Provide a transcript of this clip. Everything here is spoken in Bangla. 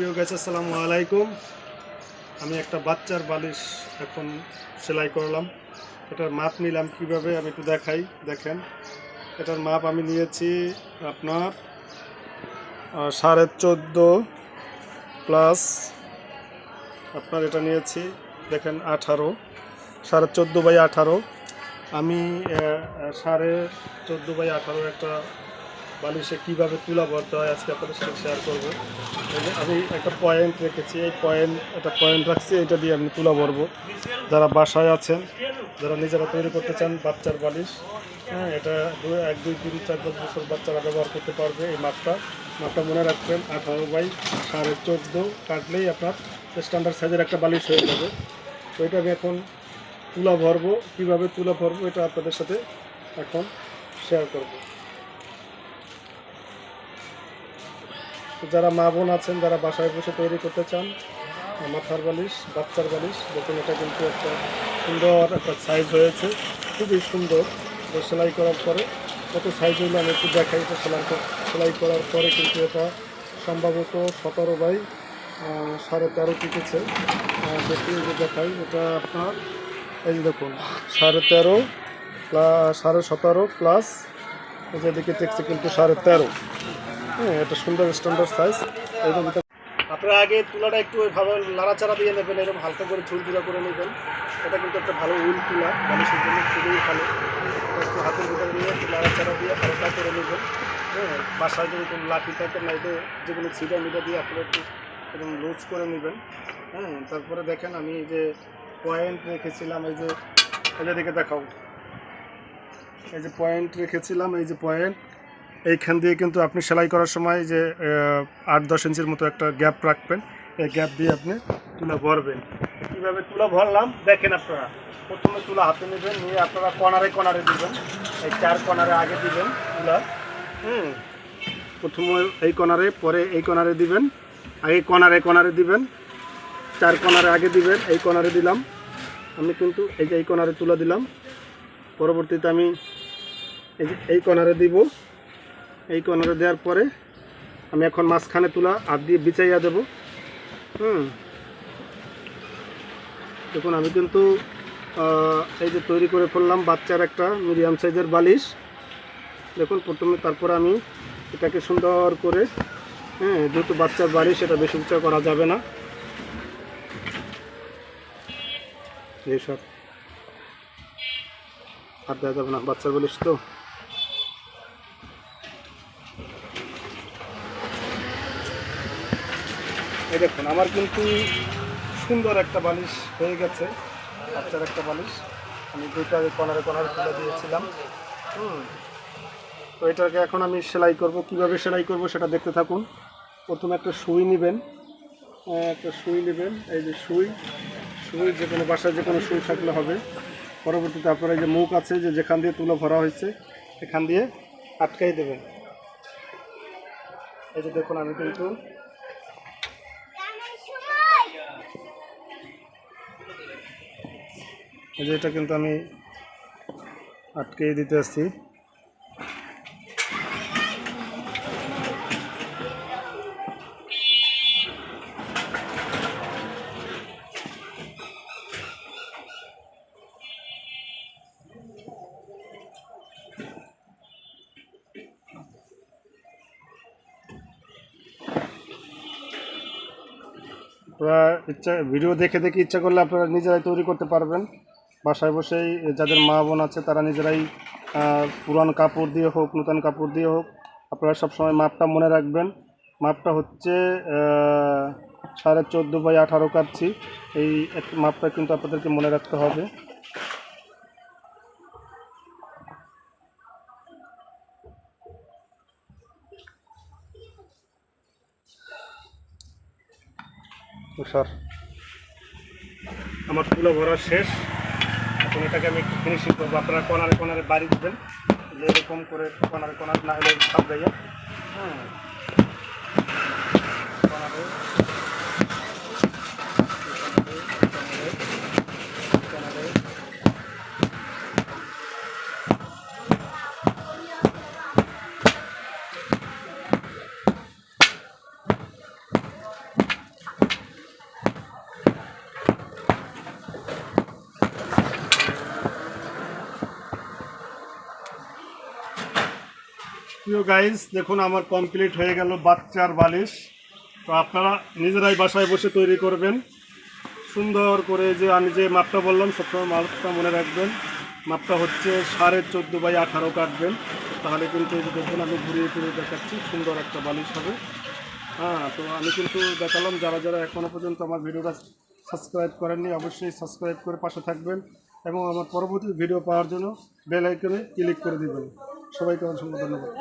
প্রিয় গাছ আসসালামু আলাইকুম। আমি একটা বাচ্চার বালিশ এখন সেলাই করলাম। এটার মাপ নিলাম কীভাবে আমি একটু দেখাই, দেখেন। এটার মাপ আমি নিয়েছি আপনার সাড়ে চোদ্দ প্লাস আপনার এটা নিয়েছি, দেখেন, আঠারো। সাড়ে চোদ্দ বাই আঠারো। আমি সাড়ে চোদ্দ বাই আঠারো একটা বালিশে কীভাবে তুলা ভরতে হয় আজকে আপনাদের সাথে শেয়ার করব। আমি একটা পয়েন্ট রেখেছি, এই পয়েন্ট একটা পয়েন্ট রাখছি, এটা দিয়ে আমি তুলা ভরবো। যারা বাসায় আছেন, যারা নিজেরা তৈরি করতে চান বাচ্চার বালিশ হ্যাঁ এটা দু, এক, দুই, তিন, চার, পাঁচ বছর বাচ্চারা ব্যবহার করতে পারবে এই মাপটা। মাপটা মনে রাখবেন, আঠারো বাই সাড়ে চোদ্দ কাটলেই আপনার স্ট্যান্ডার্ড সাইজের একটা বালিশ হয়ে যাবে। তো এটা আমি এখন তুলা ভরবো। কীভাবে তুলা ভরবো, এটা আপনাদের সাথে এখন শেয়ার করব। তো যারা মা বোন আছেন, যারা বাসায় বসে তৈরি করতে চান, মাথার বালিশ, বাচ্চার বালিশ, দেখুন এটা কিন্তু একটা সুন্দর একটা সাইজ হয়েছে, খুবই সুন্দর। তো সেলাই করার পরে, কত সাইজ হইলে আমি একটু দেখাই, এটা সেলাই সেলাই করার পরে কিন্তু এটা সম্ভবত সতেরো বাই সাড়ে তেরো টিকেছে দেখি যে দেখাই, এটা আপনার, এই দেখুন, সাড়ে তেরো সাড়ে সতেরো প্লাস এই যে এদিকে দেখছে কিন্তু সাড়ে তেরো। হ্যাঁ এটা সুন্দর স্ট্যান্ডার্ড সাইজ এরকম আপনারা আগে তুলাটা একটু ওইভাবে লাড়াচাড়া দিয়ে নেবেন, এরকম হালকা করে ঝুলঝুলা করে নেবেন। এটা কিন্তু একটা ভালো উইল তুলা, মানুষের জন্য খুবই ভালো। একটু হাতের ভিতরে নিয়ে একটু লাড়াচাড়া দিয়ে হালকা করে নেবেন। হ্যাঁ বাসায় যদি কোনো লাঠি থাকে না এটা যেগুলো ছিটা মিটা দিয়ে আপনারা একটু এরকম লুজ করে নেবেন। হ্যাঁ তারপরে দেখেন আমি যে পয়েন্ট রেখেছিলাম, এই যে যে দেখাও। এই যে পয়েন্ট রেখেছিলাম, এই যে পয়েন্ট এইখান দিয়ে কিন্তু আপনি সেলাই করার সময় যে আট দশ ইঞ্চির মতো একটা গ্যাপ রাখবেন। এই গ্যাপ দিয়ে আপনি তুলা ভরবেন। কীভাবে তুলা ভরলাম? দেখেন আপনারা। প্রথমে তুলা হাতে নেবেন, নিয়ে আপনারা কনারে কনারে দিবেন। এই চার কনারে আগে দিবেন তুলা। হুম। প্রথমে এই কনারে পরে এই কনারে দিবেন। আগে কনারে কনারে দিবেন। চার কনারে আগে দিবেন, এই কনারে দিলাম। আমি কিন্তু এই যে এই কনারে তুলা দিলাম। পরবর্তীতে আমি এই কনারে দিব। এই কর্নারে দেওয়ার পরে আমি এখন মাঝখানে তুলা হাত দিয়ে বিছাইয়া দেব। হুম। দেখুন, আমি কিন্তু এই যে তৈরি করে ফেললাম বাচ্চার একটা মিডিয়াম সাইজের বালিশ। দেখুন, প্রথমে তারপর আমি এটাকে সুন্দর করে হ্যাঁ যেহেতু বাচ্চার বালিশ, এটা বেশি উঁচা করা যাবে না। এইসব হাত দেওয়া যাবে না বাচ্চার বালিশ তো। এই দেখুন, আমার কিন্তু সুন্দর একটা বালিশ হয়ে গেছে, বাচ্চার একটা বালিশ। আমি দুইটা কনারে কনারে তুলে দিয়েছিলাম। হুম। তো এটাকে এখন আমি সেলাই করব। কীভাবে সেলাই করব সেটা দেখতে থাকুন। প্রথমে একটা সুই নেবেন। একটা সুই নেবেন। এই যে সুই সুই যে কোনো বাসায় যে কোনো সুই থাকলে হবে। পরবর্তীতে আপনার এই যে মুখ আছে, যে যেখান দিয়ে তুলো ভরা হয়েছে, এখান দিয়ে আটকাই দেবেন। এই যে দেখুন, আমি কিন্তু যে এটা কিন্তু আমি আটকে দিতে আসছি। আপনারা ইচ্ছা ভিডিও দেখে দেখে ইচ্ছা করলে আপনারা নিজেরাই তৈরি করতে পারবেন। বাসায় বসেই যাদের মা বোন আছে তারা নিজেরাই পুরান কাপড় দিয়ে হোক, নতুন কাপড় দিয়ে হোক, আপনারা সবসময় মাপটা মনে রাখবেন। মাপটা হচ্ছে সাড়ে চোদ্দ বাই আঠারো কাটছি। এই মাপটা কিন্তু আপনাদেরকে মনে রাখতে হবে। আমার তুলো ভরা শেষ। এখন এটাকে আমি একটু ফিনিশিং করব। আপনারা কনারে কোনারে বাড়ি দেবেন। এরকম করে কোনারে কোনার না হলে সব যাইয়া হ্যাঁ। কনারে, প্রিয় গাইজ দেখুন আমার কমপ্লিট হয়ে গেল বাচ্চার বালিশ। তো আপনারা নিজেরাই বাসায় বসে তৈরি করবেন। সুন্দর করে যে আমি যে মাপটা বললাম, সবসময় মাপটা মনে রাখবেন। মাপটা হচ্ছে সাড়ে চোদ্দ বাই আঠারো কাটবেন। তাহলে কিন্তু এই যে দেখবেন আমি ঘুরিয়ে ফিরিয়ে দেখাচ্ছি, সুন্দর একটা বালিশ হবে। হ্যাঁ তো আমি কিন্তু দেখালাম, যারা যারা এখনও পর্যন্ত আমার ভিডিওটা সাবস্ক্রাইব করেননি, অবশ্যই সাবস্ক্রাইব করে পাশে থাকবেন এবং আমার পরবর্তী ভিডিও পাওয়ার জন্য বেল আইকনে ক্লিক করে দিবেন। সবাইকে অসংখ্য ধন্যবাদ